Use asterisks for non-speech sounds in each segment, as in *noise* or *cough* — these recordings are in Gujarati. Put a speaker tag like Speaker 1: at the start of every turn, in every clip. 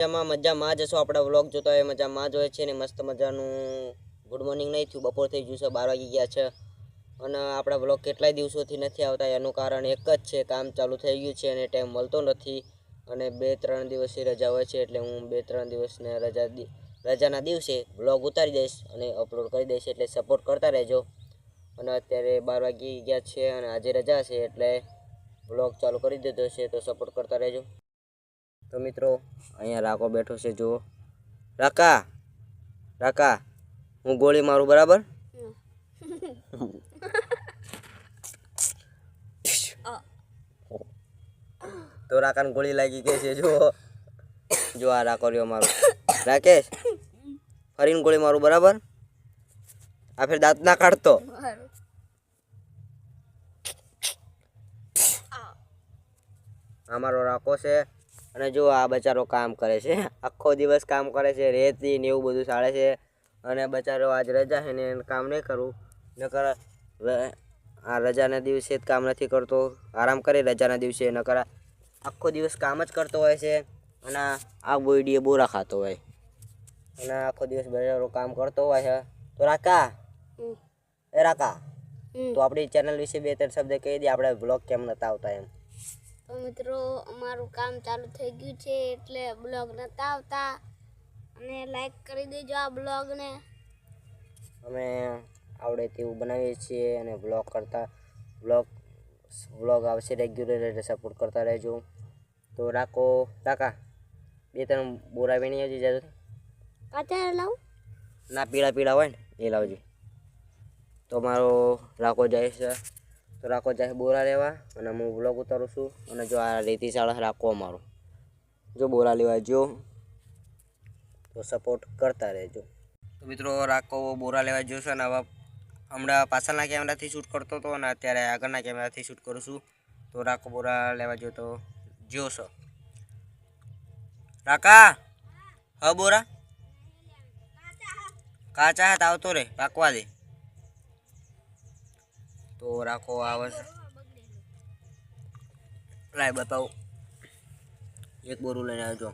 Speaker 1: મજામાં મજામાં જ હશો આપણા વ્લોગ જોતા હોય, મજામાં જ હોય છે ને, મસ્ત મજાનું. ગુડ મોર્નિંગ નહીં થયું, બપોર થઈ ગયું છે, બાર વાગી ગયા છે. અને આપણા વ્લોગ કેટલાય દિવસોથી નથી આવતા, એનું કારણ એક જ છે, કામ ચાલુ થઈ ગયું છે અને ટાઈમ મળતો નથી. અને બે ત્રણ દિવસની રજા હોય છે, એટલે હું બે ત્રણ દિવસને રજા રજાના દિવસે વ્લોગ ઉતારી દઈશ અને અપલોડ કરી દઈશ, એટલે સપોર્ટ કરતા રહેજો. અને અત્યારે બાર વાગી ગયા છે અને આજે રજા છે, એટલે વ્લોગ ચાલુ કરી દીધો છે, તો સપોર્ટ કરતા રહેજો. તો મિત્રો, અહીંયા રાકો બેઠો છે, જુઓ. રાકા રાકા, હું ગોળી મારું, બરાબર? તો રાકાને ગોળી લાગી ગઈ છે, જુઓ. જો આ રાકો રહ્યો મારો. રાકેશ, ફરીને ગોળી મારું, બરાબર? આ ફેર દાંત ના કાઢતો. અમારો રાકો છે. અને જો આ બચારો કામ કરે છે *laughs* આખો દિવસ કામ કરે છે રેતી ને એવું બધું સાળે છે અને બચારો આજ રજા છે ને એને કામ નહીં કરવું નકર આ રજાના દિવસે જ કામ નથી કરતો આરામ કરે રજાના દિવસે નકર આખો દિવસ કામ જ કરતો હોય છે અને આ બોયડીએ બોરા ખાતો હોય. અને આખો દિવસ બચારો કામ કરતો હોય છે. તો રાકા એ રાકા તો આપણી ચેનલ વિશે બે ત્રણ શબ્દ કહી દે આપણે બ્લોગ કેમ નતા આવતા એમ.
Speaker 2: તો મિત્રો અમારું કામ ચાલુ થઈ ગયું છે એટલે બ્લોગ નતા આવતા. અને લાઈક કરી દેજો આ બ્લોગને.
Speaker 1: અમે આવડે તેવું બનાવીએ છીએ અને બ્લોગ કરતા બ્લોગ બ્લોગ આવશે રેગ્યુલર એટલે સપોર્ટ કરતા રહેજો. તો રાખો કાકા બે ત્રણ બોરા વીણી આવજો જાજો
Speaker 2: અત્યારે લાવું?
Speaker 1: ના પીળા પીળા હોય ને એ લાવજો. તો મારો રાખો જાય છે. તો રાખો જાય બોરા લેવા અને હું બ્લોગ ઉતારું છું અને જો આ રેતી શાળા રાખો અમારો. જો બોરા લેવા જો, તો સપોર્ટ કરતા રહેજો. તો મિત્રો રાખો બોરા લેવા જોશે અને હવે હમણાં પાછળના કેમેરાથી શૂટ કરતો હતો અને અત્યારે આગળના કેમેરાથી શૂટ કરું છું. તો રાખો બોરા લેવા જો તો જોશો. રાકા હા બોરા? કાચા હાથ આવતો રે, પાકવા દે. તો રાખો આવે છે લાય બતાવો. એક બોરું લઈને આવજો.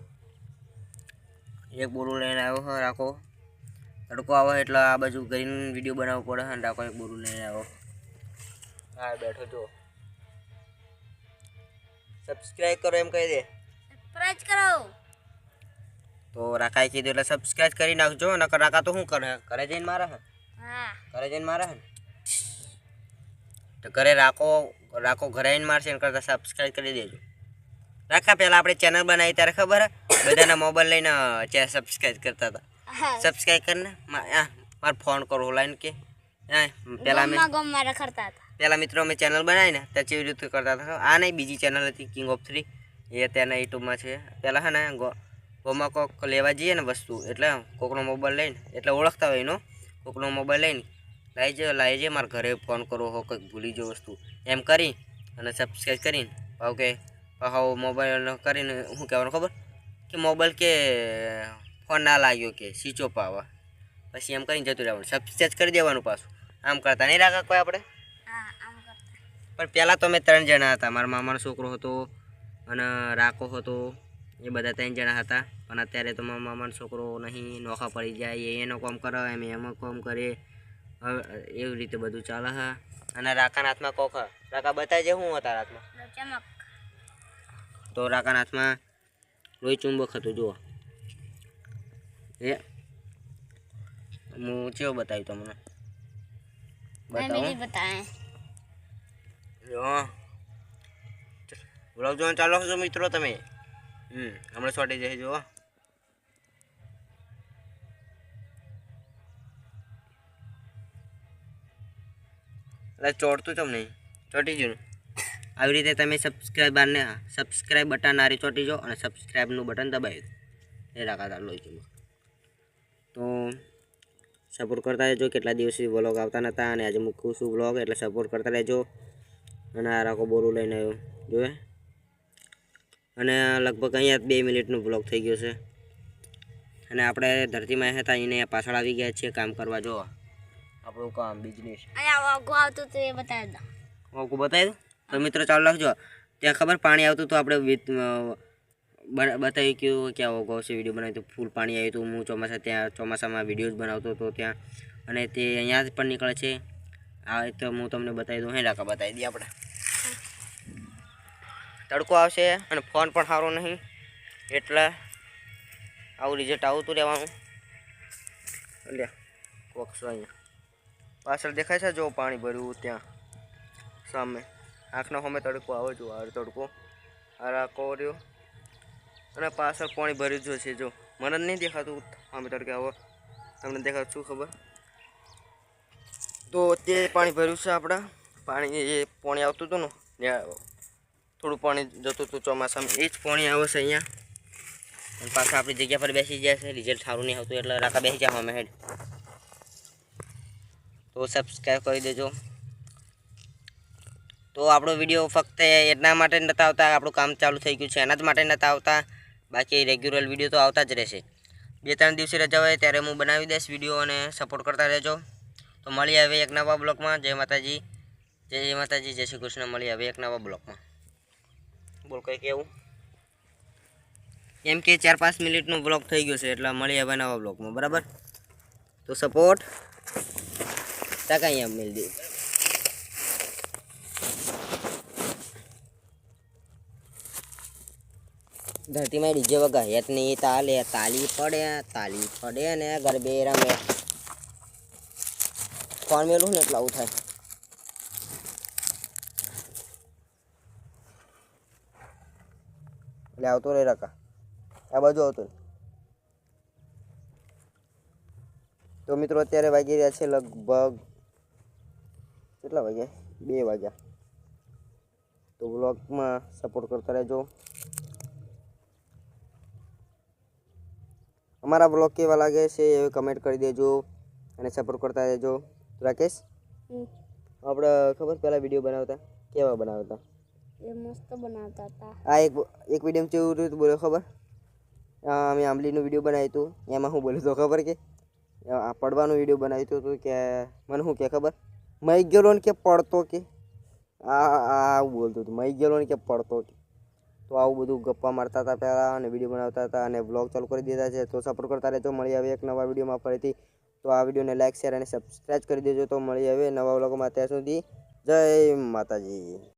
Speaker 1: એક બોરું લઈને આવ્યો હા રાખો. તડકો આવે એટલે આ બાજુ ગ્રીન વીડિયો બનાવવો પડે અને રાખો એક બોરું લઈને આવ્યો હા બેઠો જો. સબસ્ક્રાઈબ કરો એમ કહી દે.
Speaker 2: સબસ્ક્રાઇબ કરો.
Speaker 1: તો રાખાઈ કીધું એટલે સબસ્ક્રાઈબ કરી નાખજો નકર રાકા તો શું કરે? ઘરે જઈને મારે હા? કરે જઈને મારે હે તો ઘરે રાખો રાખો ઘરે આવીને મારશે એના કરતાં સબસ્ક્રાઈબ કરી દેજો. રાખા પહેલાં આપણે ચેનલ બનાવી ત્યારે ખબર હે? બધાના મોબાઈલ લઈને ચે સબસ્ક્રાઈબ કરતા હતા.
Speaker 2: હા.
Speaker 1: સબસ્ક્રાઈબ કરીને આ, મારે ફોન કરો લાઈન કે. હા
Speaker 2: હતા.
Speaker 1: પહેલાં મિત્રો અમે ચેનલ બનાવીને ત્યાં કેવી રીતે કરતા હતા. આ નહીં બીજી ચેનલ હતી કિંગ ઓફ થ્રી એ ત્યાંના યુટ્યુબમાં છે. પહેલાં છે ને ગોમાં કોક લેવા જઈએ ને વસ્તુ એટલે કોકનો મોબાઈલ લઈને એટલે ઓળખતા હોય એનો કોકનો મોબાઈલ લઈને. લાવી જાય મારા ઘરે ફોન કરો હો કંઈક ભૂલી જો વસ્તુ. એમ કરી અને સબસ્ક્રાઈબ કરીને. ભાવ કે ભાવ મોબાઈલ કરીને શું કહેવાનું ખબર? કે મોબાઈલ કે ફોન ના લાગ્યો કે સ્વિચ ઓફ આવે. પછી એમ કરીને જતું રહેવાનું. સબસ્ક્રાઈબ કરી દેવાનું પાછું. આમ કરતા નહીં રાખા કોઈ આપણે? પણ પહેલાં તો અમે ત્રણ જણા હતા. મારા મામાનો છોકરો હતો અને રાકો હતો. એ બધા ત્રણ જણા હતા. પણ અત્યારે તો મારા મામાનો છોકરો નહીં નોખા પડી જાય એ એનો કામ કરે એમ એમાં કામ કરે હવે એવી રીતે બધું ચાલે હા. અને રાકાના હાથમાં કોક. રાકા બતાવજે શું હતા હાથમાં
Speaker 2: ચમક.
Speaker 1: તો રાકાના હાથમાં લોહી ચુંબક હતું જુઓ. એ હું ચેવો બતાવ્યું તમને? બતાવો
Speaker 2: બતાવે.
Speaker 1: જોવાનું ચાલો છો મિત્રો તમે? હમ હમણાં ચોટી જશે જુઓ. એટલે ચોટતું ચમ નહીં ચોટી ગયું આવી રીતે તમે સબસ્ક્રાઈબરને સબસ્ક્રાઈબ બટન આરી ચોટી જાઓ અને સબસ્ક્રાઈબનું બટન દબાવી દો. એ રાખતા લોહીમાં તો સપોર્ટ કરતા રહેજો. કેટલા દિવસથી વ્લોગ આવતા નહોતા અને આજે મૂકું છું વ્લોગ એટલે સપોર્ટ કરતા રહેજો. અને આ રાખો બોરું લઈને આવ્યો. જોયે અને લગભગ અહીંયા બે મિનિટનું બ્લોગ થઈ ગયો છે. અને આપણે ધરતીમાં હતા એને પાછળ આવી ગયા છીએ કામ કરવા જો આપણું કામ બિઝનેસ
Speaker 2: અહીંયા આવતું હતું એ બતાવી દો.
Speaker 1: મોકું બતાવી દઉં તો મિત્રો ચાલુ રાખજો. ત્યાં ખબર પાણી આવતું તો આપણે બતાવી ગયું કે આવો ગૌશે વીડિયો બનાવ્યો હતું ફૂલ પાણી આવ્યું હતું. હું ચોમાસા ત્યાં ચોમાસામાં વિડીયોઝ બનાવતો હતો ત્યાં. અને તે અહીંયા જ પણ નીકળે છે. આ તો હું તમને બતાવી દઉં. હે રાકા બતાવી દઈએ આપણે. તડકો આવશે અને ફોન પણ સારો નહીં. એટલે આવું રિઝલ્ટ આવતું રહેવાનું. લે કોકસો અહીંયા? પાછળ દેખાય છે જો પાણી ભર્યું ત્યાં. સામે. આંખનો સામે તડકો આવે જો આ તડકો. આ રાકો રહ્યો. અને પાછળ પાણી ભર્યું જો છે, જો. મને જ નહીં દેખાતું સામે તડકે આવો. તમને દેખાતું શું ખબર? તો તે પાણી ભર્યું છે આપણા. પાણી એ પાણી આવતું હતું ને, ત્યાં થોડું પાણી જતું હતું ચોમાસામાં. એ જ પાણી આવે છે અહીંયા. અને પાછા આપણી જગ્યા પર બેસી જાય છે. રિઝલ્ટ સારું નહીં આવતું એટલે રાકા બેસી જાવ અમે હેડ. તો સબસ્ક્રાઈબ કરી દેજો. તો આપણો વીડિયો ફક્ત એટલા માટે નતા આવતા, આપણું કામ ચાલુ થઈ ગયું છે, એના જ માટે નતા આવતા. બાકી રેગ્યુલર વીડિયો તો આવતા જ રહેશે. બે ત્રણ દિવસે રજા હોય ત્યારે હું બનાવી દઈશ વીડિયો અને સપોર્ટ કરતા રહેજો. તો મળી આવે એક નવા બ્લોગમાં જય માતાજી. જય માતાજી, જય શ્રી કૃષ્ણ. મળી આવે એક નવા બ્લોગમાં બોલ કંઈ કેવું એમ કે ચાર પાંચ મિનિટનો બ્લોગ થઈ ગયો છે, એટલે મળી આવે નવા બ્લોગમાં બરાબર? તો સપોર્ટ ટકા અહીંયા મિલ દે ધરતીમાં ડીજે વગર હેતની તાલે તાલી પડે તાલી પડે ને ગરબે રમે ફોન મેલું ને એટલે આવું થાય એટલે આવતો રે રકા આ બાજુ આવતો. તો મિત્રો અત્યારે વાગી રહ્યા છે લગભગ કેટલા વાગ્યા બે વાગ્યા. તો વ્લોગમાં સપોર્ટ કરતા રહેજો. અમારા બ્લોગ કેવા લાગે છે એ કમેન્ટ કરી દેજો અને સપોર્ટ કરતા રહેજો. રાકેશ? આપણે ખબર પહેલાં વીડિયો બનાવતા? કેવા બનાવતા?
Speaker 2: એ મસ્ત બનાવતા હતા.
Speaker 1: આ એક એક વીડિયો કેવું રહ્યું હતું બોલો ખબર? અમે આંબલીનું વીડિયો બનાવ્યું હતું. એમાં હું બોલ્યો તો ખબર કે? આ પડવાનું વીડિયો બનાવ્યું હતું કે મને શું કે ખબર? મઈ ગયેલો ને કે પડતો કે? આ આવું બોલતું હતું મઈ ગયેલો ને કે પડતો કે? તો આવું બધું ગપ્પા મારતા હતા પહેલાં અને વીડિયો બનાવતા હતા અને બ્લોગ ચાલુ કરી દીધા છે. તો સપોર્ટ કરતા રહેજો, મળી આવે એક નવા વિડીયોમાં ફરીથી. તો આ વિડીયોને લાઇક શેર અને સબસ્ક્રાઈબ કરી દેજો તો મળી આવે નવા બ્લોગમાં ત્યાં સુધી જય માતાજી.